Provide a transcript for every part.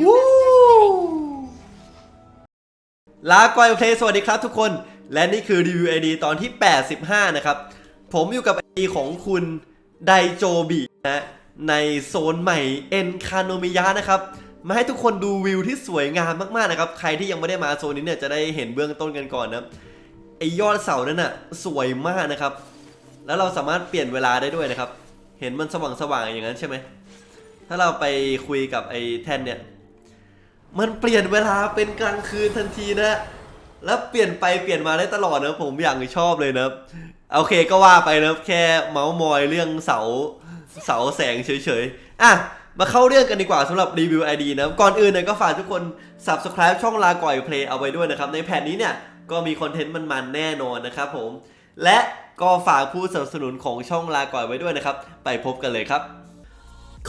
วู้ลาก่อยเพลย์สวัสดีครับทุกคน และนี่คือรีวิวไอดีตอนที่ 85 นะครับ ผมอยู่กับไอดีของคุณไดโจบินะในโซนใหม่เอ็นคาโนมิยะนะครับ มาให้ทุกคนดูวิวที่สวยงามมากๆนะครับ ใครที่ยังไม่ได้มาโซนนี้เนี่ยจะได้เห็นเบื้องต้นกันก่อนนะไอยอดเสานั้นน่ะสวยมากนะครับ แล้วเราสามารถเปลี่ยนเวลาได้ด้วยนะครับ เห็นมันสว่างๆอย่างนั้นใช่ไหมถ้าเราไปคุยกับไอแทนเนี่ย มันเปลี่ยนเวลาเป็นกลางคืนทันทีนะ แล้วเปลี่ยนไปเปลี่ยนมาได้ตลอดนะผมอย่างชอบเลยนะโอเคก็ว่าไปนะแค่เมาส์มอยเรื่องเสาเสาแสงเฉยๆ อะ มาเข้าเรื่องกันดีกว่าสำหรับรีวิว ID นะ ก่อนอื่นเนี่ยก็ฝากทุกคน Subscribe ช่องลาก่อยเพลย์เอาไว้ด้วยนะครับ ในแผ่นนี้เนี่ย ก็มีคอนเทนต์มันๆ แน่นอนนะครับผม และก็ฝากผู้สนับสนุนของช่องลาก่อยไว้ด้วยนะครับ ไปพบกันเลยครับ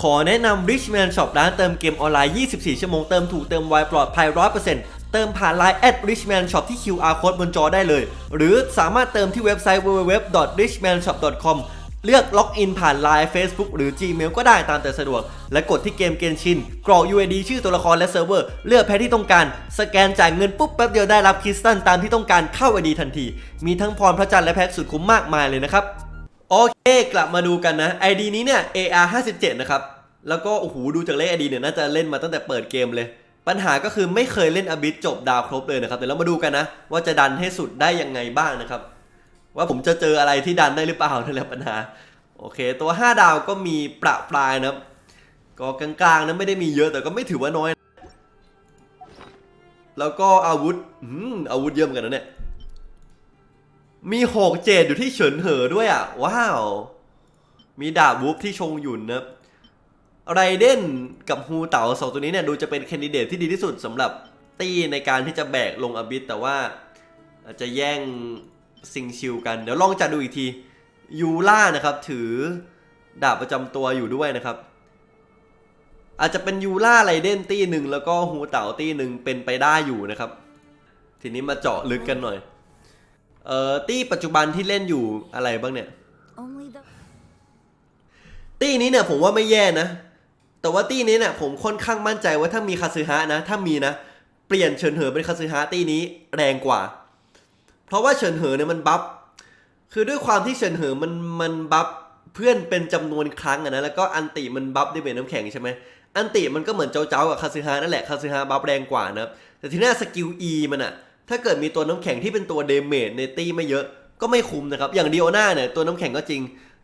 ขอแนะนำ Richman Shop ร้านเติมเกมออนไลน์ 24 ชั่วโมงเติมถูกเติมไวปลอดภัย 100%เติมผ่าน Line at Richman Shop ที่ QR code บนจอได้เลย หรือสามารถเติมที่เว็บไซต์ www.richmanshop.com เลือกล็อกอินผ่าน Line Facebook หรือ Gmail ก็ได้ตามแต่สะดวก และกดที่เกมเกนชิน กรอก UID ชื่อตัวละครและเซิร์ฟเวอร์ เลือกแพ็คที่ต้องการ สแกนจ่ายเงินปุ๊บแป๊บเดียวได้รับคริสตัลตามที่ต้องการเข้า ID ทันที มีทั้งพรพระจันทร์และแพ็คสุดคุ้มมากมายเลยนะครับ โอเคกลับมาดูกันนะ ID นี้เนี่ย AR 57นะครับ แล้วก็โอ้โหดูจากเลข ID เนี่ยน่าจะเล่นมาตั้งแต่เปิดเกมเลย ปัญหาก็คือไม่เคยเล่นอบิสจบดาวครบเลยนะครับเดี๋ยวเรามาดูกันนะ ว่าจะดันให้สุดได้ยังไงบ้างนะครับ ว่าผมจะเจออะไรที่ดันได้หรือเปล่านั่นแหละปัญหา โอเค ตัว 5 ดาวก็มีประปรายนะครับก็กลางๆนะไม่ได้มีเยอะแต่ก็ไม่ถือว่าน้อยนะแล้วก็อาวุธอืมอาวุธเยอะเหมือนกันนะเนี่ย มีหกเจดอยู่ที่เฉินเหอด้วยอะ ว้าว มีดาบวูฟที่ชงหยุนนะไรเดนกับฮูเต๋าสองตัวนี้เนี่ยดูจะเป็นแคนดิเดตที่ดีที่สุดสำหรับตี้ในการที่จะแบกลงอบิสแต่ว่าอาจจะแย่งซิงชิวกัน เดี๋ยวลองจัดดูอีกทียูล่านะครับ ถือดาบประจำตัวอยู่ด้วยนะครับ อาจจะเป็นยูล่าไรเดนตี้หนึ่งแล้วก็ฮูเต๋าตี้หนึ่งเป็นไปได้อยู่นะครับ ทีนี้มาเจาะลึกกันหน่อย เอ่อตี้ปัจจุบันที่เล่นอยู่อะไรบ้างเนี่ย Only the ตี้นี้เนี่ยผมว่าไม่แย่นะ แต่ว่าตี้นี้เนี่ยผมค่อนข้างมั่นใจว่าถ้ามีคาซึฮะนะ ถ้ามีนะ เปลี่ยนเฉินเหอเป็นคาซึฮะตี้นี้แรงกว่า เพราะว่าเฉินเหอเนี่ยมันบัฟ คือด้วยความที่เฉินเหอมันมันบัฟเพื่อนเป็นจำนวนครั้งอะนะ แล้วก็อันติมันบัฟด้วยเบนน้ำแข็งใช่ไหมอันติมันก็เหมือนเจ้าเจ้ากับคาซึฮะนั่นแหละ คาซึฮะบัฟแรงกว่านะครับแต่ทีเนี้ยสกิล E มันอะ ถ้าเกิดมีตัวน้ำแข็งที่เป็นตัวเดเมจในตี้ไม่เยอะก็ไม่คุ้มนะครับ อย่างดิโอนาเนี่ยตัวน้ำแข็งก็จริง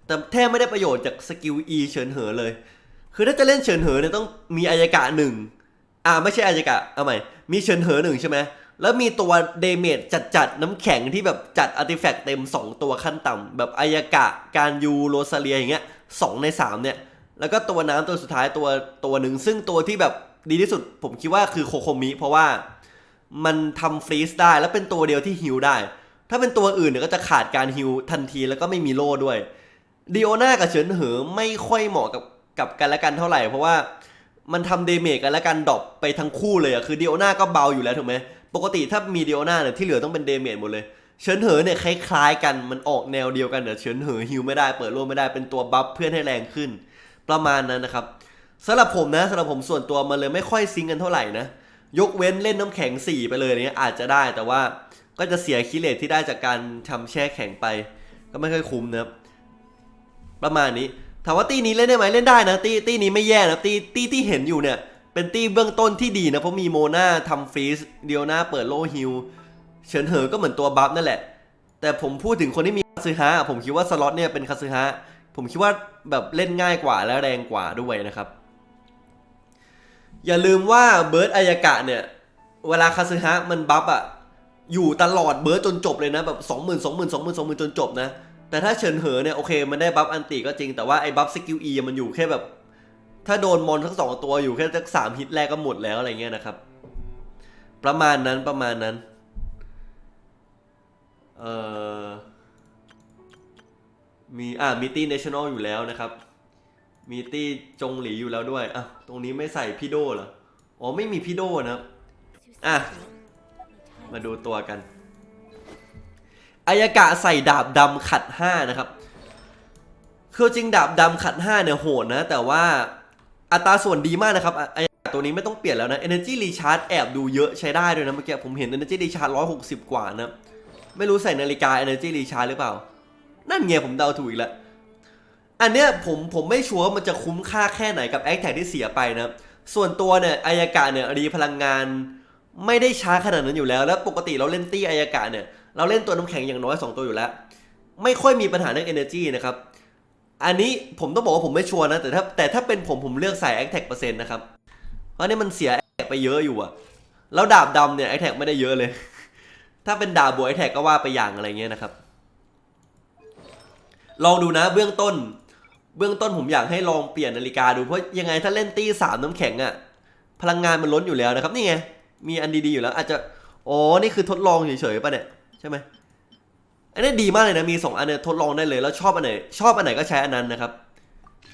แต่แทบไม่ได้ประโยชน์จากสกิล E เฉินเหอเลย คือถ้าจะเล่นเฉินเหอเนี่ยต้องมีอายกะหนึ่งอ่าไม่ใช่อายกะเอาใหม่มีเฉินเหอหนึ่งใช่ไหมแล้วมีตัวเดเมจจัดจัดๆน้ำแข็งที่แบบจัดอาร์ติแฟกต์เต็ม 2 ตัวขั้นต่ำแบบอายกะการยูโรซาเลียอย่างเงี้ยสองใน 3 เนี่ย แล้วก็ตัวน้ำตัวสุดท้ายตัวตัวหนึ่งซึ่งตัวที่แบบดีที่สุดผมคิดว่าคือโคโคมิเพราะว่า มันทำฟรีสได้แล้วเป็นตัวเดียวที่ฮิลได้ ถ้าเป็นตัวอื่นเนี่ยก็จะขาดการฮิลทันทีแล้วก็ไม่มีโล่ด้วยดิโอนากับเฉินเหอไม่ค่อยเหมาะกับกับกันและกันเท่าไหร่ เพราะว่ามันทำเดเมจกันและกันดรอปไปทั้งคู่เลยอะคือดิโอนาก็เบาอยู่แล้วถูกไหมปกติถ้ามีดิโอนาเนี่ยที่เหลือต้องเป็นเดเมจหมดเลยเฉินเหอเนี่ยคล้ายๆกันมันออกแนวเดียวกันแต่เฉินเหอฮิวไม่ได้เปิดโล่ไม่ได้เป็นตัวบัฟเพื่อนให้แรงขึ้น ประมาณนั้นนะครับสำหรับผมนะสำหรับผมส่วนตัวมันเลยไม่ค่อยซิงกันเท่าไหร่นะ ยกเว้นเล่นน้ำแข็งสี่ไปเลยเนี้ยอาจจะได้แต่ว่าก็จะเสียคิเลตที่ได้จากการทำแช่แข็งไป ก็ไม่ค่อยคุ้มนะครับประมาณนี้ถามว่าตีนี้เล่นได้ไหมเล่นได้นะตีตีนี้ไม่แย่นะตีตีที่เห็นอยู่เนี่ย เป็นตีเบื้องต้นที่ดีนะเพราะมีโมนาทำฟรีสเดียวหน้าเปิดโลฮิลเฉินเหอก็เหมือนตัวบัฟนั่นแหละ แต่ผมพูดถึงคนที่มีคาซึฮะผมคิดว่าสล็อตเนี่ยเป็นคาซึฮะผมคิดว่าแบบเล่นง่ายกว่าและแรงกว่าด้วยนะครับ อย่าลืมว่าเบิร์ดอายากะเนี่ย เวลาคาซึฮะมันบัฟอะอยู่ตลอดเบิร์ดจนจบเลยนะแบบสองหมื่นสองหมื่นสองหมื่นสองหมื่นจนจบนะ แต่ถ้าเฉินเหอเนี่ยโอเคมันได้บัฟอันติก็จริงแต่ว่าไอ้บัฟสกิล E มันอยู่แค่แบบ ถ้าโดนมอนทั้งสองตัวอยู่แค่สักสามฮิตแรกก็หมดแล้วอะไรเงี้ยนะครับ ประมาณนั้นประมาณนั้น เอ่อมีอ่ามีตี้เนชั่นแนลอยู่แล้วนะครับ มีตี้จงหลีอยู่แล้วด้วยอะตรงนี้ไม่ใส่พี่โดเหรอ อ๋อไม่มีพี่โดนะอะ มาดูตัวกันอายากะใส่ดาบดำขัด5นะครับ คือจริงดาบดำขัด5เนี่ยโหดนะ แต่ว่าอัตราส่วนดีมากนะครับอะอายากะตัวนี้ไม่ต้องเปลี่ยนแล้วนะ Energy Recharge แอบดูเยอะใช้ได้ด้วยนะเมื่อกี้ผมเห็น Energy Recharge 160 กว่านะ ไม่รู้ใส่นาฬิกา Energy Recharge หรือเปล่า นั่นไงผมเดาถูกอีกแล้ว อันเนี้ยผมผมไม่ชัวร์ว่ามันจะคุ้มค่าแค่ไหนกับแอคแท็กที่เสียไปนะ ส่วนตัวเนี่ยอายากะเนี่ยรีพลังงาน ไม่ได้ช้าขนาดนั้นอยู่แล้ว แล้วปกติเราเล่นตี้อายากะเนี่ยเราเล่นตัวน้ำแข็งอย่างน้อยสองตัวอยู่แล้ว ไม่ค่อยมีปัญหาเรื่อง energy นะครับ อันนี้ผมต้องบอกว่าผมไม่ชัวร์นะ แต่ถ้าแต่ถ้าเป็นผมผมเลือกใส่ a c t a c เปอร์เซ็นต์นะครับ เพราะนี่มันเสีย a c t a c ไปเยอะอยู่อะแล้วดาบดำเนี่ย a c t a c ไม่ได้เยอะเลย ถ้าเป็นดาบบวก a c t a c ก็ว่าไปอย่างอะไรเงี้ยนะครับ ลองดูนะเบื้องต้น เบื้องต้นผมอยากให้ลองเปลี่ยนนาฬิกาดูเพราะยังไงถ้าเล่นตีสามน้ำแข็งอะพลังงานมันล้นอยู่แล้วนะครับนี่ไงมีอันดีๆอยู่แล้ว อาจจะอ๋อนี่คือทดลองเฉยๆป่ะเนี่ยใช่ไหมอันนี้ดีมากเลยนะมีสองอันเนี่ยทดลองได้เลยแล้วชอบอันไหนชอบอันไหนก็ใช้อันนั้นนะครับ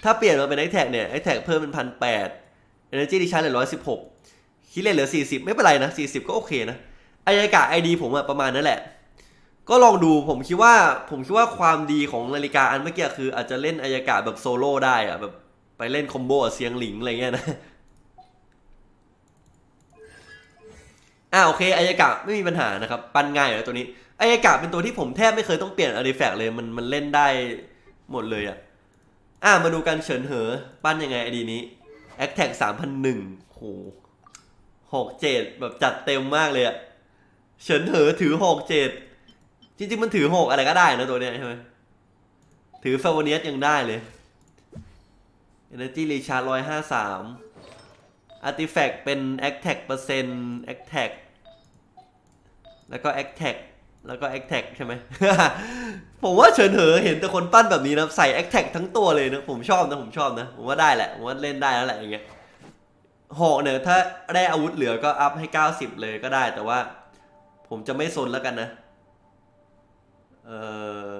ถ้าเปลี่ยนมาเป็นไอแท็กเนี่ยไอแท็กเพิ่มเป็นพันแปดเอเนจีดิชาร์เหลือร้อยสิบหกคิดเลนเหลือสี่สิบไม่เป็นไรนะสี่สิบก็โอเคนะไออากาศไอดีผมอะประมาณนั้นแหละ ก็ลองดูผมคิดว่าผมคิดว่าความดีของนาฬิกาอันเมื่อกี้คือ อาจจะเล่นอายากาศแบบโซโล่ได้อะแบบไปเล่นคอมโบเสียงหลิงอะไรเงี้ยนะอ่าโอเคอายากาไม่มีปัญหานะครับ ปั้นง่ายอยู่แล้วตัวนี้อายากาเป็นตัวที่ผมแทบไม่เคยต้องเปลี่ยนอาร์ติแฟกต์เลยมันมันเล่นได้หมดเลยอะอ่ามาดูกันเฉินเหอ ปั้นยังไงไอดีนี้แอคแท็กสามพันหนึ่งโหหกเจ็ดแบบจัดเต็มมากเลยอะเฉินเหอถือหกเจ็ด จริงๆมันถือหกอะไรก็ได้นะตัวเนี้ยใช่ไหมถือฟาวเนียสยังได้เลย Energy Recharge ร้อยห้าสาม Artifact เป็น Attack เปอร์เซ็นต์ Attack แล้วก็ Attack แล้วก็ Attack ใช่ไหม ผมว่าเฉินเหอเห็นแต่คนปั้นแบบนี้นะใส่ Attack ทั้งตัวเลยนะผมชอบนะผมชอบนะ ผมว่าได้แหละ ผมว่าเล่นได้แล้วแหละอย่างเงี้ยหอกเนี่ยถ้าได้อาวุธเหลือก็อัพให้ 90 เลยก็ได้แต่ว่า ผมจะไม่ซนแล้วกันนะ เออ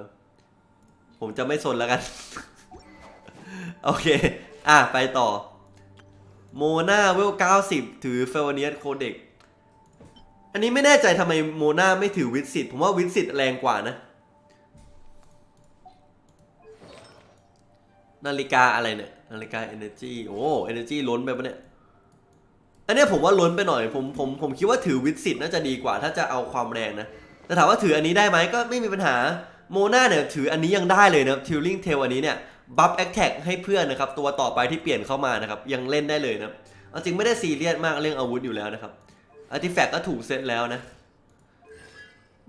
ผมจะไม่ซนแล้วกัน โอเค อะ ไปต่อ โมนาเวล 90 ถือเฟลเนียสโคเด็ก อันนี้ไม่แน่ใจทำไมโมนาไม่ถือวิสิตผมว่าวิสิตแรงกว่านะ นาฬิกาอะไรเนี่ย นาฬิกา Energy โอ้ Energy ล้นไปปะเนี่ย อันนี้ผมว่าล้นไปหน่อย ผมผมผมคิดว่าถือวิสิตน่าจะดีกว่า ถ้าจะเอาความแรงนะ แต่ถามว่าถืออันนี้ได้ไหมก็ไม่มีปัญหาโมนาเนี่ยถืออันนี้ยังได้เลยนะทิลลิงเทลอันนี้เนี่ยบัฟแอคแท็กให้เพื่อนนะครับตัวต่อไปที่เปลี่ยนเข้ามานะครับยังเล่นได้เลยนะเอาจริงไม่ได้ซีเรียสมากเรื่องอาวุธอยู่แล้วนะครับอาร์ติแฟกต์ก็ถูกเซตแล้วนะ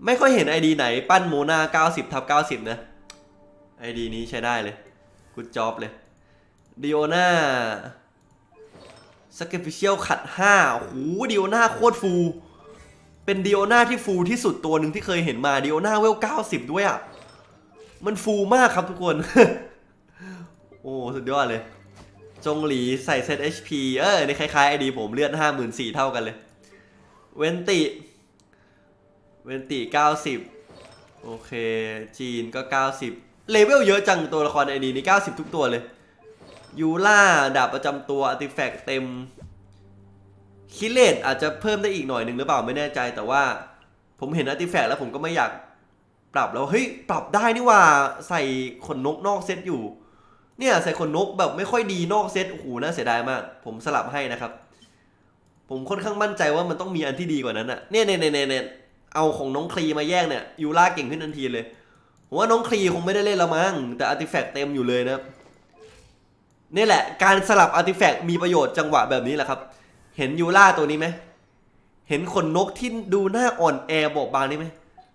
ไม่ค่อยเห็นไอดีไหนปั้นโมนา90ทับ90 นะไอดีนี้ใช้ได้เลยกูดจ็อบเลยดิโอนาสเกฟิเชียลขัด5โอ้โหดิโอนาโคตรฟู เป็นดิโอนาที่ฟูที่สุดตัวหนึ่งที่เคยเห็นมาดิโอนาเวล90ด้วยอะ มันฟูมากครับทุกคน โอ้สุดยอดเลย จงหลีใส่เซต HP เออในคล้ายๆไอดีผมเลือด54,000เท่ากันเลย เวนติ เวนติ90โอเค จีนก็90เลเวลเยอะจังตัวละครไอดีนี่90ทุกตัวเลยยูล่าดาบประจำตัวอาร์ติแฟกต์เต็ม คิเลตอาจจะเพิ่มได้อีกหน่อยหนึ่งหรือเปล่าไม่แน่ใจแต่ว่า ผมเห็นอาร์ติแฟกต์แล้วผมก็ไม่อยากปรับแล้วเฮ้ยปรับได้นี่ว่าใส่ขนนกนอกเซตอยู่ เนี่ยใส่ขนนกแบบไม่ค่อยดีนอกเซตโอ้โหน่าเสียดายมาก ผมสลับให้นะครับ ผมค่อนข้างมั่นใจว่ามันต้องมีอันที่ดีกว่านั้นอะเนี่ยเนี่ยเนี่ยเนี่ยเอาของน้องคลีมาแย่งเนี่ยยูล่าเก่งขึ้นทันทีเลยผมว่าน้องคลีคงไม่ได้เล่นและมั้งแต่อาร์ติแฟกต์เต็มอยู่เลยนะครับนี่แหละ การสลับอาร์ติแฟกต์มีประโยชน์จังหวะแบบนี้แหละครับ เห็นยูล่าตัวนี้ไหมเห็นขนนกที่ดูหน้าอ่อนแอบอบบางนี่ไหม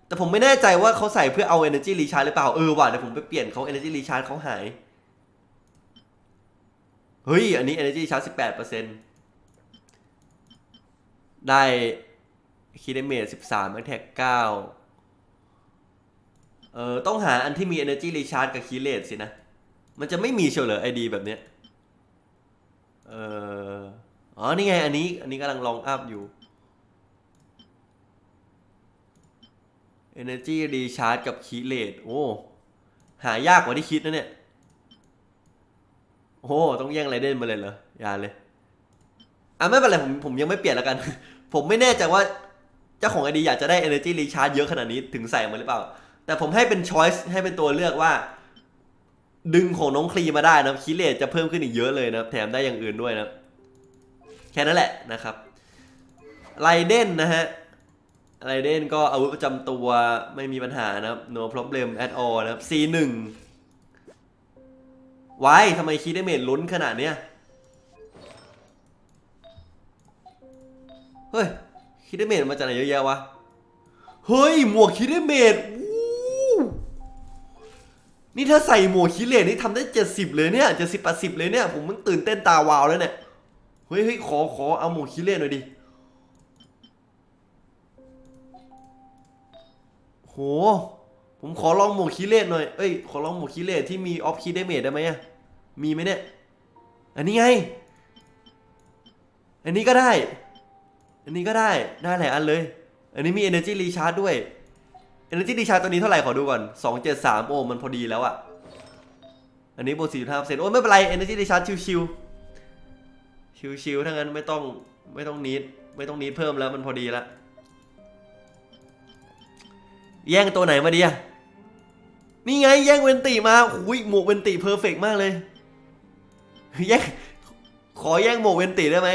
แต่ผมไม่แน่ใจว่าเขาใส่เพื่อเอา energy recharge หรือเปล่า เออว่ะเดี๋ยวผมไปเปลี่ยนเขา energy recharge เขาหาย เฮ้ย อันนี้ energy recharge 18%ได้คีดเมจ13 attack 9เก้าเออต้องหาอันที่มี energy recharge กับคีเลตสินะ มันจะไม่มีเชียวเหรอไอดีแบบเนี้ย เออ อ๋อ นี่ไง อันนี้ อันนี้กำลังลองอัพอยู่ Energy Recharge กับ k e y r a t e โอ้ หายากกว่าที่คิดนะเนี่ย โอ้ ต้องแย่งไรเดนมาเลยเหรอ อย่าเลย อะไม่เป็นไร ผม ผมยังไม่เปลี่ยนแล้วกัน ผมไม่แน่ใจว่า เจ้าของไอดีอยากจะได้ Energy Recharge เยอะขนาดนี้ถึงใส่มาหรือเปล่า แต่ผมให้เป็น choice ให้เป็นตัวเลือกว่า ดึงของน้องคลีมาได้นะคีเลตจะเพิ่มขึ้นอีกเยอะเลยนะ แถมได้อย่างอื่นด้วยนะ แค่นั้นแหละนะครับไรเดนนะฮะไรเดนก็อาวุธประจำตัวไม่มีปัญหานะครับ no problem at all นะครับ C1 ไว้ทำไมคีดได้เมจลุ้นขนาดเนี้ย เฮ้ยคิดได้เมดมาจากไหนเยอะแยะวะ เฮ้ย หมวกคิดได้เมดนี่ถ้าใส่หมวกคิดเลนนี่ทำได้เจ็ดสิบเลยเนี่ยเจ็ดสิบแปดสิบเลยเนี่ย ผมมึงตื่นเต้นตาวาวแล้วเนี่ย เฮ้ยเฮ้ยขอขอเอาหมวกคิเลนหน่อยดิโห ผมขอลองหมวกคิเลนหน่อย เอ้ย ขอลองหมวกคิเลนที่มีออฟคิดได้เมดได้ไหมอะมีไหมเนี่ย อันนี้ไง อันนี้ก็ได้ อันนี้ก็ได้ ได้หลายอันเลย อันนี้มี energy recharge ด้วย energy recharge ตัวนี้เท่าไหร่ขอดูก่อน 273 โอ้มันพอดีแล้วอะอันนี้บวก4.5%โอ้ไม่เป็นไร energy recharge ชิวๆ ชิวๆถ้างั้นไม่ต้องไม่ต้องนิดไม่ต้องนิดเพิ่มแล้วมันพอดีแล้วแย่งตัวไหนมาดีอะนี่ไงแย่งเวนติมาหุยหมวกเวนติเพอร์เฟกมากเลยแย่งขอแย่งหมวกเวนติได้ไหม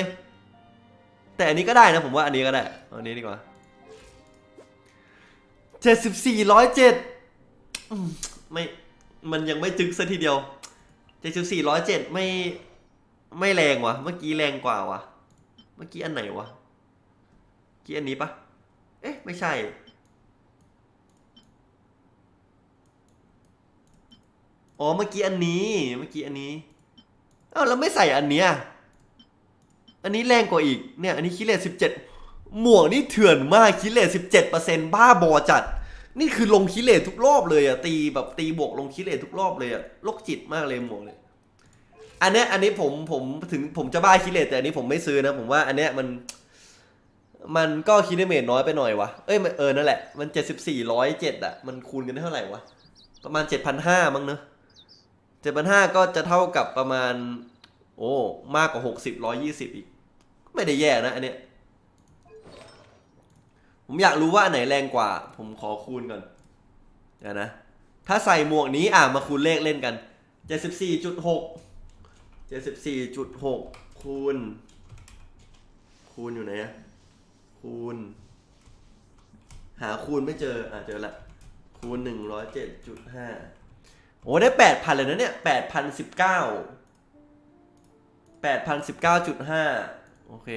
แต่อันนี้ก็ได้นะผมว่าอันนี้ก็ได้เอาอันนี้ดีกว่าเจ็ดสิบสี่ร้อยเจ็ดไม่มันยังไม่จึกซะทีเดียวเจ็ดสิบสี่ร้อยเจ็ดไม่ ไม่แรงวะเมื่อกี้แรงกว่าวะเมื่อกี้อันไหนวะเมื่อกี้อันนี้ปะเอ๊ะ ไม่ใช่ อ๋อ เมื่อกี้อันนี้ เมื่อกี้อันนี้เอ้าแล้วไม่ใส่อันเนี้ยอันนี้แรงกว่าอีก เนี่ย อันนี้คิเลสสิบเจ็ดหมวกนี่เถื่อนมากคิเลสสิบเจ็ดเปอร์เซ็นบ้าบอจัด นี่คือลงคิเลสทุกรอบเลยอะตีแบบตีบวกลงคิเลสทุกรอบเลยอะโรคจิตมากเลยหมวกเลย อันเนี้ยอันนี้ผมผมถึงผมจะบ้าคิเลสแต่อันนี้ผมไม่ซื้อนะ ผมว่าอันเนี้ยมัน มันก็คิดเมตน้อยไปหน่อยวะเอ้ยมันเออนั่นแหละมันเจ็ดสิบสี่ร้อยเจ็ดอะมันคูณกันได้เท่าไหร่วะประมาณเจ็ดพันห้ามั้งเนอะเจ็ดพันห้าก็จะเท่ากับประมาณ โอ้มากกว่าหกสิบร้อยยี่สิบอีก ไม่ได้แย่นะอันเนี้ยผมอยากรู้ว่าอันไหนแรงกว่า ผมขอคูณก่อนเดี๋ยวนะถ้าใส่หมวกนี้อะมาคูณเลขเล่นกันเจ็ดสิบสี่จุดหก จ็ดสิบสี่จุดหกคูณ คูณอยู่ไหนอะคูณ หาคูณไม่เจอ อะเจอละ คูณหนึ่งร้อยเจ็ดจุดห้าโอ้ได้แปดพันเลยนะเนี่ยแปดพันสิบเก้าแปดพันสิบเก้าจุดห้าโอเค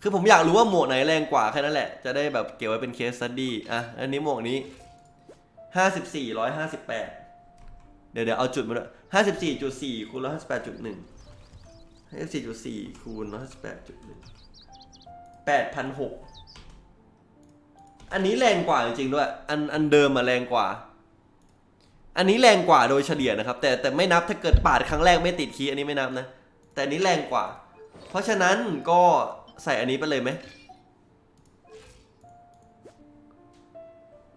คือผมอยากรู้ว่าหมวกไหนแรงกว่าแค่นั้นแหละ จะได้แบบเก็บไว้เป็นเคสสตดี้อะ อันนี้หมวกนี้ห้าสิบสี่ร้อยห้าสิบแปด เดี๋ยวเดี๋ยวเอาจุดมาด้วย54.4คูณ158.1 54.4คูณ158.1 8,006อันนี้แรงกว่าจริงๆด้วย อันอันเดิมมาแรงกว่า อันนี้แรงกว่าโดยเฉลี่ยนะครับ แต่แต่ไม่นับถ้าเกิดปาดครั้งแรกไม่ติดคีย์อันนี้ไม่นับนะ แต่อันนี้แรงกว่า เพราะฉะนั้นก็ใส่อันนี้ไปเลยไหม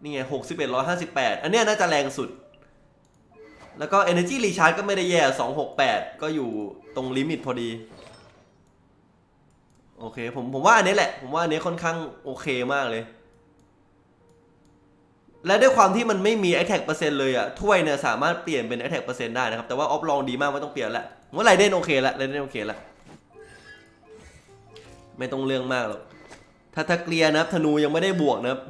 นี่ไงหกสิบเอ็ดร้อยห้าสิบแปดอันนี้น่าจะแรงสุด แล้วก็ Energy Recharge ก็ไม่ได้แย่สองหกแปดก็อยู่ตรงลิมิตพอดี โอเค ผมผมว่าอันนี้แหละ ผมว่าอันนี้ค่อนข้างโอเคมากเลย และด้วยความที่มันไม่มี attack เปอร์เซ็นต์เลยอะถ้วยเนี่ยสามารถเปลี่ยนเป็น attack เปอร์เซ็นต์ได้นะครับ แต่ว่าออฟลองดีมากไม่ต้องเปลี่ยนละผมว่าไรเดนโอเคละไรเดนโอเคละไม่ต้องเรื่องมากหรอกถ้าถ้าเกลีย์นะครับธนูยังไม่ได้บวกนะครับ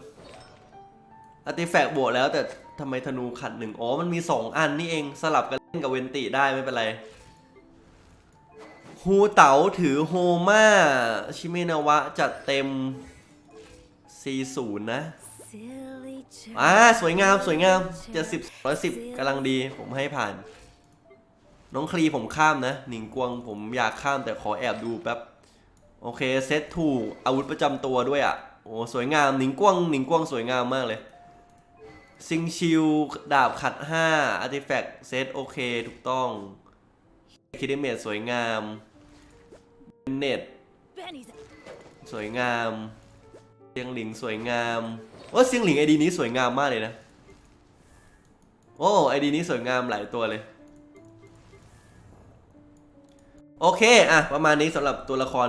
อาร์ติแฟกต์บวกแล้วแต่ ทำไมธนูขัดหนึ่งอ๋อ มันมีสองอันนี่เองสลับกันเล่นกับเวนติได้ไม่เป็นไรฮูเต๋าถือโฮมาชิเมนาวะจัดเต็ม 40 นะ อ่า สวยงามสวยงามจะสิบร้อยสิบกำลังดีผมให้ผ่าน น้องคลีผมข้ามนะ หนิงกวงผมอยากข้ามแต่ขอแอบดูแป๊บ โอเค เซตถูก อาวุธประจำตัวด้วยอะ โอ้ สวยงาม หนิงกวงหนิงกวงสวยงามมากเลย ซิงชิลดาบขัด5อาร์ติแฟกต์เซตโอเคถูกต้องคิดเมทสวยงามเน็ตสวยงามเซียงหลิงสวยงามว่าเซียงหลิงไอดีนี้สวยงามมากเลยนะ โอ้ไอดีนี้สวยงามหลายตัวเลย โอเคอะประมาณนี้สำหรับตัวละคร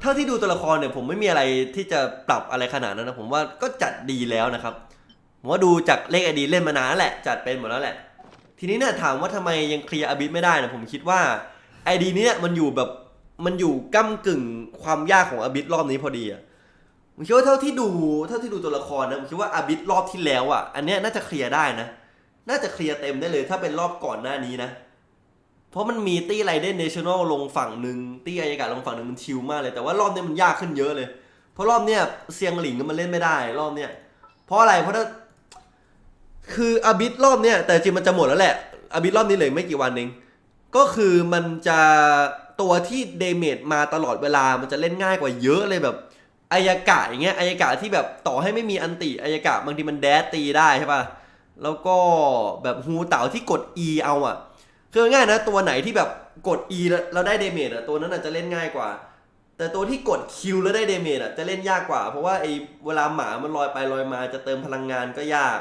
เท่าที่ดูตัวละครเนี่ยผมไม่มีอะไรที่จะปรับอะไรขนาดนั้นนะผมว่าก็จัดดีแล้วนะครับ ผมว่าดูจากเลขไอดีเล่นมานานแล้วแหละ จัดเป็นหมดแล้วแหละ ทีนี้เนี่ยถามว่าทำไมยังเคลียร์อาบิสไม่ได้นะผมคิดว่าไอดีนี้เนี่ยมันอยู่แบบมันอยู่ก้ากึ่งความยากของอาบิสรอบนี้พอดีอะผมคิดว่าเท่าที่ดูเท่าที่ดูตัวละครนะผมคิดว่าอาบิสรอบที่แล้วอะอันเนี้ยน่าจะเคลียร์ได้นะ น่าจะเคลียร์เต็มได้เลย ถ้าเป็นรอบก่อนหน้านี้นะ เพราะมันมีตี้ไรเดนเนชั่นแนลลงฝั่งหนึ่งตี้อายกาศลงฝั่งหนึ่งมันชิลมากเลยแต่ว่ารอบนี้มันยากขึ้นเยอะเลย เพราะรอบเนี้ยเซียงหลิงมันเล่นไม่ได้ รอบเนี้ยเพราะอะไรเพราะถ้า คืออาบิสรอบเนี้ยแต่จริงมันจะหมดแล้วแหละอาบิสรอบนี้เลยไม่กี่วันเองก็คือมันจะตัวที่เดเมจมาตลอดเวลามันจะเล่นง่ายกว่าเยอะเลยแบบอายากะอย่างเงี้ยอายากะที่แบบต่อให้ไม่มีอันติอายากะบางทีมันแดดตีได้ใช่ป่ะแล้วก็แบบฮูเต่าที่กด E เอาอะคือง่ายนะตัวไหนที่แบบกด E แล้วแล้วได้เดเมจอะตัวนั้นอาจจะเล่นง่ายกว่า แต่ตัวที่กด Q แล้วได้เดเมจอะจะเล่นยากกว่า เพราะว่าไอ้เวลาหมามันลอยไปลอยมาจะเติมพลังงานก็ยาก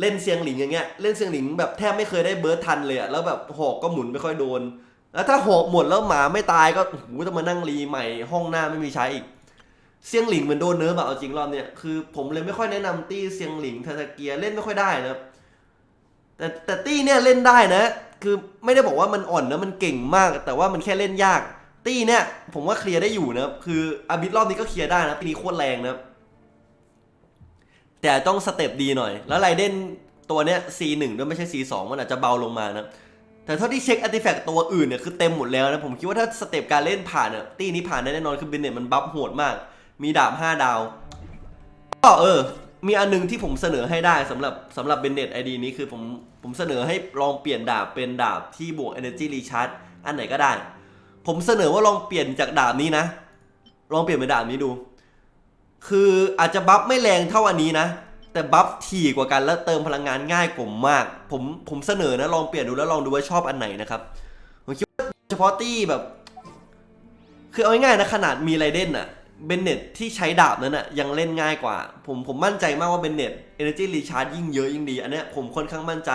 เล่นเซียงหลิงอย่างเงี้ยเล่นเซียงหลิงแบบแทบไม่เคยได้เบิร์ดทันเลยอะแล้วแบบหอกก็หมุนไม่ค่อยโดน แล้วถ้าหอกหมดแล้วหมาไม่ตายก็โอ้โหต้องมานั่งรีใหม่ห้องหน้าไม่มีใช้อีกเซียงหลิงเหมือนโดนเนิร์ฟอะเอาจริงรอบเนี้ยคือผมเลยไม่ค่อยแนะนำตี้เซียงหลิงทาตาเกียเล่นไม่ค่อยได้นะแต่แต่ตี้เนี่ยเล่นได้นะ คือไม่ได้บอกว่ามันอ่อนนะมันเก่งมาก แต่ว่ามันแค่เล่นยาก ตี้เนี่ยผมว่าเคลียร์ได้อยู่นะคืออาบิดรอบนี้ก็เคลียร์ได้นะปีนี้โคตรแรงนะครับ แต่ต้องสเต็ปดีหน่อย แล้วไรเด่นตัวเนี้ย C1 ด้วยไม่ใช่ C2 มันอาจจะเบาลงมานะแต่เท่าที่เช็คอาร์ติแฟกต์ตัวอื่นเนี่ยคือเต็มหมดแล้วนะผมคิดว่าถ้าสเต็ปการเล่นผ่านเนี่ยตีนี้ผ่านได้แน่นอนคือเบนเน็ตมันบัฟโหดมาก มีดาบ 5 ดาว ก็เออ มีอันหนึงที่ผมเสนอให้ได้สำหรับสำหรับเบนเน็ตไอดีนี้คือผมผมเสนอให้ลองเปลี่ยนดาบเป็นดาบที่บวก Energy Recharge อันไหนก็ได้ ผมเสนอว่าลองเปลี่ยนจากดาบนี้นะ ลองเปลี่ยนเป็นดาบนี้ดู คืออาจจะบัฟไม่แรงเท่าอันนี้นะ แต่บัฟถี่กว่ากันแล้วเติมพลังงานง่ายกว่ามาก ผมผมเสนอนะลองเปลี่ยนดูแล้วลองดูว่าชอบอันไหนนะครับผมคิดว่าเฉพาะตี้แบบ คือเอาง่ายๆนะขนาดมีไรเด่นอะเบนเน็ตที่ใช้ดาบนั้นอะยังเล่นง่ายกว่า ผมผมมั่นใจมากว่าเบนเน็ต Energy Recharge ยิ่งเยอะยิ่งดี อันเนี้ยผมค่อนข้างมั่นใจ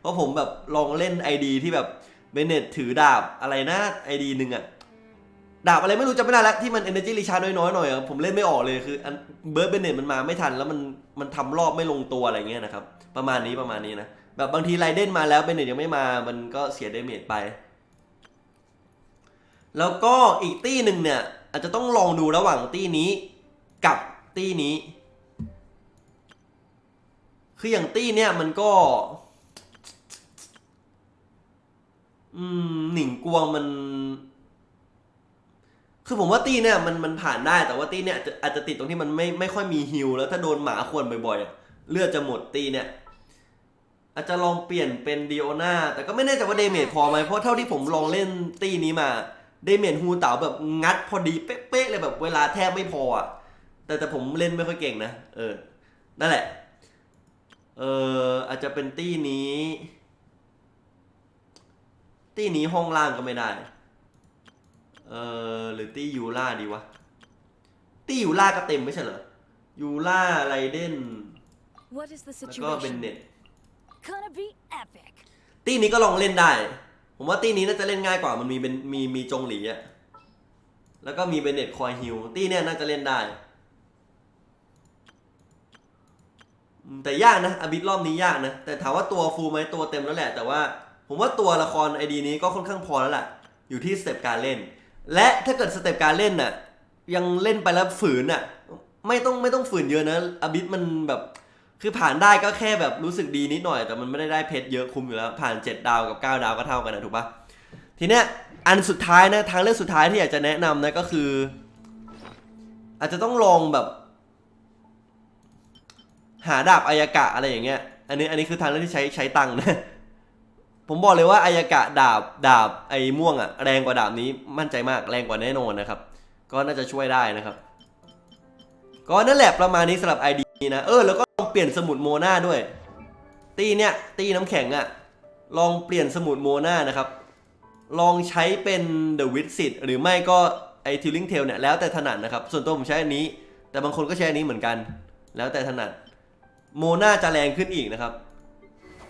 เพราะผมแบบลองเล่น ID ที่แบบเบนเน็ตถือดาบอะไรนะ ID หนึ่งอะ ดาบอะไรไม่รู้จำไม่ได้แล้วที่มัน energy recharge น้อยๆหน่อยอะผมเล่นไม่ออกเลยคืออันเบิร์ดเบนเน็ตมันมาไม่ทันแล้วมันมันทำรอบไม่ลงตัวอะไรเงี้ยนะครับ ประมาณนี้ประมาณนี้นะ แบบบางทีไรเดนมาแล้วเบนเน็ตยังไม่มามันก็เสียเดเมจไป แล้วก็อีกตี้หนึ่งเนี่ย อาจจะต้องลองดูระหว่างตี้นี้กับตี้นี้ คืออย่างตี้เนี่ยมันก็ อืมหนิงกวงมัน คือผมว่าตี้เนี่ยมันมันผ่านได้แต่ว่าตี้เนี่ยอาจจะอาจจะติดตรงที่มันไม่ไม่ค่อยมีฮิลแล้วถ้าโดนหมาข่วนบ่อยๆ เลือดจะหมดตี้เนี่ย อาจจะลองเปลี่ยนเป็นดิโอนาแต่ก็ไม่แน่ใจว่าเดเมจพอไหมเพราะเท่าที่ผมลองเล่นตี้นี้มาเดเมจฮูเต๋าแบบงัดพอดีเป๊ะๆเลยแบบเวลาแทบไม่พออะแต่แต่ผมเล่นไม่ค่อยเก่งนะเออนั่นแหละเอออาจจะเป็นตี้นี้ ตี้นี้ห้องล่างก็ไม่ได้ เออหรือตี้ยูล่าดีวะ ตี้ยูล่าก็เต็มไม่ใช่เหรอ ยูล่าไรเดน What is the แล้วก็เบน situation? เน็ต Gonna be epic. ตี้นี้ก็ลองเล่นได้ ผมว่าตี้นี้น่าจะเล่นง่ายกว่า มันมีเป็นมีมีจงหลีอะแล้วก็มีเบนเน็ตคอยฮิลตี้เนี่ยน่าจะเล่นได้อืมแต่ยากนะอบิทรอบนี้ยากนะ แต่ถามว่าตัวฟูลไหมตัวเต็มแล้วแหละ แต่ว่า ผมว่าตัวละครไอดีนี้ก็ค่อนข้างพอแล้วแหละอยู่ที่สเต็ปการเล่น และถ้าเกิดสเต็ปการเล่นน่ะ ยังเล่นไปแล้วฝืนน่ะ ไม่ต้องไม่ต้องฝืนเยอะนะอบิทมันแบบ คือผ่านได้ก็แค่แบบรู้สึกดีนิดหน่อย แต่มันไม่ได้ได้เพชรเยอะคุ้มอยู่แล้ว ผ่าน 7 ดาวกับ 9 ดาวก็เท่ากันนะถูกปะทีเนี้ยอันสุดท้ายนะทางเลือกสุดท้ายที่อยากจะแนะนำนะก็คือ อาจจะต้องลองแบบ หาดาบอายากะอะไรอย่างเงี้ย อันนี้อันนี้คือทางเลือกที่ใช้ใช้ตังค์นะ ผมบอกเลยว่าอายกะดาบดาบไอ้ม่วงอะแรงกว่าดาบนี้มั่นใจมากแรงกว่าแน่นอนนะครับ ก็น่าจะช่วยได้นะครับ ก็นั่นแหละประมาณนี้สำหรับ ID นะเออแล้วก็ลองเปลี่ยนสมุดโมนาด้วย ตีเนี่ยตีน้ำแข็งอะลองเปลี่ยนสมุดโมนานะครับ ลองใช้เป็น The w i t s i t หรือไม่ก็ไอ้ Tilling Tail เนี่ยแล้วแต่ถนัดนะครับ ส่วนตัวผมใช้อันนี้ แต่บางคนก็ใช้อันนี้เหมือนกัน แล้วแต่ถนัดโมนาจะแรงขึ้นอีกนะครับ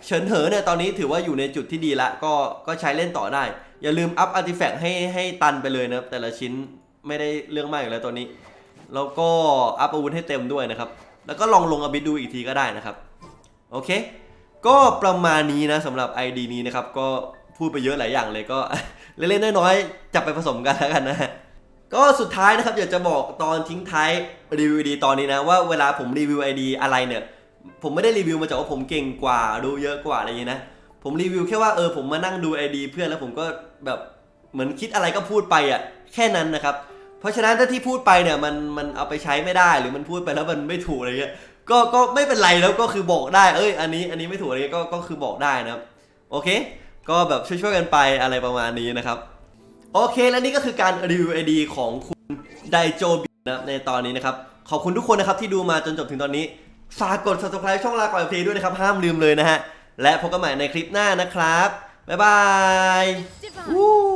เฉินเหอเนี่ยตอนนี้ถือว่าอยู่ในจุดที่ดีละก็ก็ใช้เล่นต่อได้ อย่าลืมอัพอาร์ติแฟกต์ให้ให้ตันไปเลยนะครับ แต่ละชิ้นไม่ได้เรื่องมากอยู่แล้วตัวนี้ แล้วก็อัพอาวุธให้เต็มด้วยนะครับ แล้วก็ลองลงอบิดดูอีกทีก็ได้นะครับ โอเค ก็ประมาณนี้นะสำหรับ ID นี้นะครับ ก็พูดไปเยอะหลายอย่างเลยก็เล็กๆน้อยๆจับไปผสมกันแล้วกันนะก็สุดท้ายนะครับอยากจะบอกตอนทิ้งท้ายรีวิวดีตอนนี้นะว่าเวลาผมรีวิวไอดีอะไรเนี่ย ผมไม่ได้รีวิวมาจากว่าผมเก่งกว่าดูเยอะกว่าอะไรอย่างนี้นะ ผมรีวิวแค่ว่าเออผมมานั่งดูไอดีเพื่อนแล้วผมก็แบบเหมือนคิดอะไรก็พูดไปอะแค่นั้นนะครับ เพราะฉะนั้นถ้าที่พูดไปเนี่ยมันมันเอาไปใช้ไม่ได้หรือมันพูดไปแล้วมันไม่ถูกอะไรเงี้ยก็ก็ไม่เป็นไรแล้วก็คือบอกได้เอ้ยอันนี้อันนี้ไม่ถูกอะไรเงี้ยก็ก็คือบอกได้นะครับโอเค ก็แบบช่วยๆกันไปอะไรประมาณนี้นะครับโอเค และนี่ก็คือการรีวิวไอดีของคุณไดโจบินะในตอนนี้นะครับ ขอบคุณทุกคนนะครับที่ดูมาจนจบถึงตอนนี้ ฝากกด subscribe ช่องลาก่อยเพลย์ด้วยนะครับ ห้ามลืมเลยนะฮะ และพบกันใหม่ในคลิปหน้านะครับ บ๊ายบาย Divine. วู้